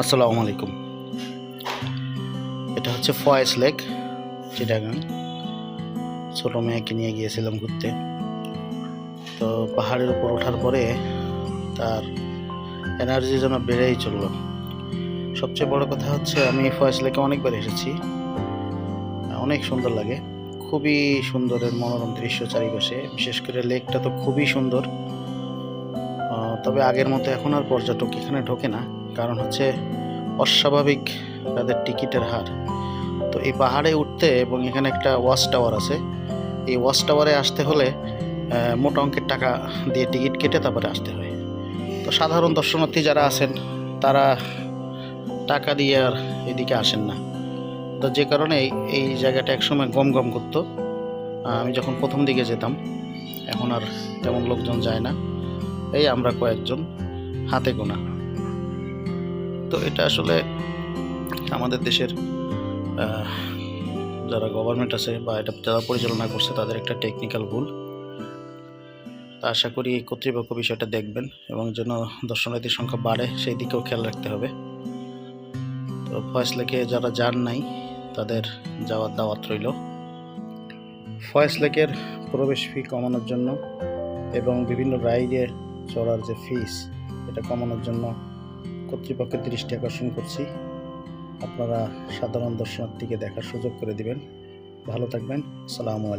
আসসালামু আলাইকুম। এটা হচ্ছে ফয়েস লেক চিটাগাং ছোটো মেয়েকে নিয়ে গিয়েছিলাম ঘুরতে। তো পাহাড়ের উপর ওঠার পরে তার এনার্জি যেন বেড়েই চলল। সবচেয়ে বড় কথা হচ্ছে, আমি ফয়েস লেকে অনেকবার এসেছি। অনেক সুন্দর লাগে। খুবই সুন্দরের মনোরম দৃশ্য চারিপাশে। বিশেষ করে লেকটা তো খুবই সুন্দর। তবে আগের মতো এখন আর পর্যটক এখানে ঢোকে না। কারণ হচ্ছে অস্বাভাবিক তাদের টিকিটের হার। তো এই পাহাড়ে উঠতে এবং এখানে একটা ওয়াচ টাওয়ার আছে। এই ওয়াচ টাওয়ারে আসতে হলে মোটা অঙ্কের টাকা দিয়ে টিকিট কেটে তারপরে আসতে হয়। তো সাধারণ দর্শনার্থী যারা আছেন, তারা টাকা দিয়ে আর এদিকে আসেন না। তো যে কারণে এই জায়গাটা একসময় গম গম করতো। আমি যখন প্রথম দিকে যেতাম, এখন আর তেমন লোকজন যায় না। এই আমরা কয়েকজন, হাতে গোনা। তো এটা আসলে আমাদের দেশের যারা গভর্নমেন্ট আছে বা এটা যারা পরিচালনা করছে তাদের একটা টেকনিক্যাল ভুল। তা আশা করি কর্তৃপক্ষ বিষয়টা দেখবেন এবং যেন দর্শনার্থীর সংখ্যা বাড়ে সেই দিকেও খেয়াল রাখতে হবে। তো ফয়েস লেকে যারা যান নাই, তাদের যাওয়ার দাওয়াত রইল। ফয়েস লেকের প্রবেশ ফি কমানোর জন্য এবং বিভিন্ন রাইডে চড়ার যে ফিস এটা কমানোর জন্য কর্তৃপক্ষের দৃষ্টি আকর্ষণ করছি। আপনারা সাধারণ দর্শনার্থীকে দেখার সুযোগ করে দিবেন। ভালো থাকবেন। আসসালামু আলাইকুম।